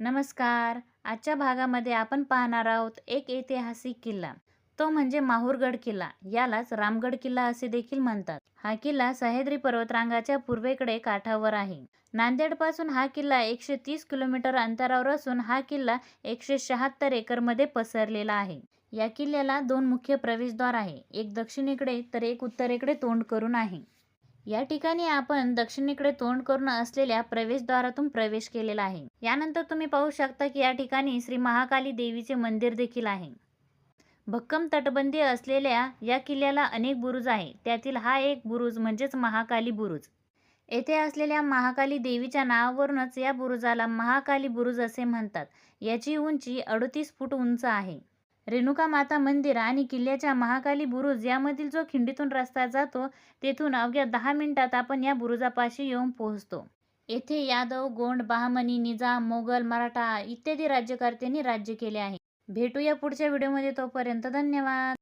नमस्कार. आजच्या भागामध्ये आपण पाहणार आहोत एक ऐतिहासिक किल्ला. तो म्हणजे माहूरगड किल्ला. यालाच रामगड किल्ला असे देखील म्हणतात. हा किल्ला सह्याद्री पर्वतरांगाच्या पूर्वेकडे काठावर आहे. नांदेडपासून हा किल्ला एकशे तीस किलोमीटर अंतरावर असून हा किल्ला एकशे शहात्तर एकरमध्ये पसरलेला आहे. या किल्ल्याला दोन मुख्य प्रवेशद्वार आहे. एक दक्षिणेकडे तर एक उत्तरेकडे तोंड करून आहे. या ठिकाणी आपण दक्षिणेकडे तोंड करून असलेल्या प्रवेशद्वारातून प्रवेश केलेला आहे. यानंतर तुम्ही पाहू शकता की या ठिकाणी श्री महाकाली देवीचे मंदिर देखील आहे. भक्कम तटबंदी असलेल्या या किल्ल्याला अनेक बुरुज आहे. त्यातील हा एक बुरुज म्हणजेच महाकाली बुरुज. येथे असलेल्या महाकाली देवीच्या नावावरूनच या बुरुजाला महाकाली बुरुज असे म्हणतात. याची उंची अडतीस फूट उंच आहे. रेणुका माता मंदिर आणि किल्ल्याच्या महाकाली बुरुज यामधील जो खिंडीतून रस्ता जातो तेथून अवघ्या दहा मिनिटात आपण या बुरुजापाशी येऊन पोहोचतो. येथे यादव गोंड बहामनी निजाम मोगल मराठा इत्यादी राज्यकर्त्यांनी राज्य केले आहे. भेटूया पुढच्या व्हिडिओमध्ये तोपर्यंत धन्यवाद.